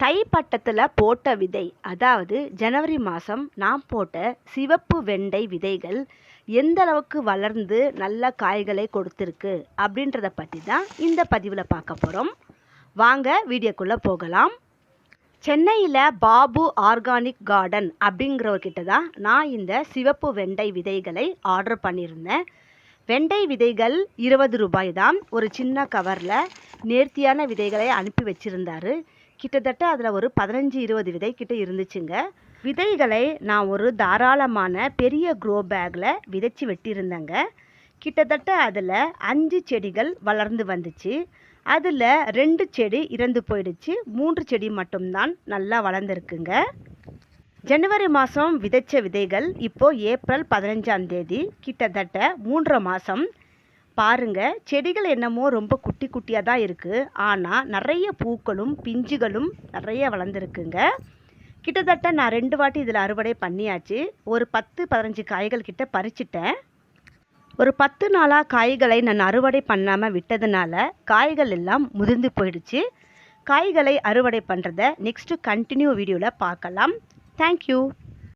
தை பட்டத்தில் போட்ட விதை அதாவது ஜனவரி மாதம் நான் போட்ட சிவப்பு வெண்டை விதைகள் எந்த அளவுக்கு வளர்ந்து நல்ல காய்களை கொடுத்துருக்கு அப்படின்றத பற்றி தான் இந்த பதிவில் பார்க்க போகிறோம் வாங்க வீடியோக்குள்ளே போகலாம். சென்னையில் பாபு ஆர்கானிக் கார்டன் அப்படிங்கிறவர்கிட்ட தான் நான் இந்த சிவப்பு வெண்டை விதைகளை ஆர்டர் பண்ணியிருந்தேன். வெண்டை விதைகள் இருபது ரூபாய் தான் ஒரு சின்ன கவரில் நேர்த்தியான விதைகளை அனுப்பி வச்சுருந்தாரு. கிட்டத்தட்ட அதில் ஒரு பதினஞ்சு இருபது விதை கிட்ட இருந்துச்சுங்க. விதைகளை நான் ஒரு தாராளமான பெரிய க்ரோ பேக்கில் விதைச்சி வெட்டியிருந்தேங்க. கிட்டத்தட்ட அதில் அஞ்சு செடிகள் வளர்ந்து வந்துச்சு. அதில் ரெண்டு செடி இறந்து போயிடுச்சு. மூன்று செடி மட்டும்தான் நல்லா வளர்ந்துருக்குங்க. ஜனவரி மாதம் விதைச்ச விதைகள் இப்போது ஏப்ரல் பதினஞ்சாம் தேதி கிட்டத்தட்ட மூன்றரை மாதம் பாருங்கள் செடிகள் என்னமோ ரொம்ப குட்டி குட்டியாக தான் இருக்குது ஆனால் நிறைய பூக்களும் பிஞ்சுகளும் நிறைய வளர்ந்துருக்குங்க. கிட்டத்தட்ட நான் ரெண்டு வாட்டி இதில் அறுவடை பண்ணியாச்சு. ஒரு பத்து பதினஞ்சு காய்கள் கிட்ட பறிச்சிட்டேன். ஒரு பத்து நாளாக காய்களை நான் அறுவடை பண்ணாமல் விட்டதுனால காய்கள் எல்லாம் முதிர்ந்து போயிடுச்சு. காய்களை அறுவடை பண்ணுறத நெக்ஸ்ட்டு கண்டினியூ வீடியோவில் பார்க்கலாம். தேங்க்யூ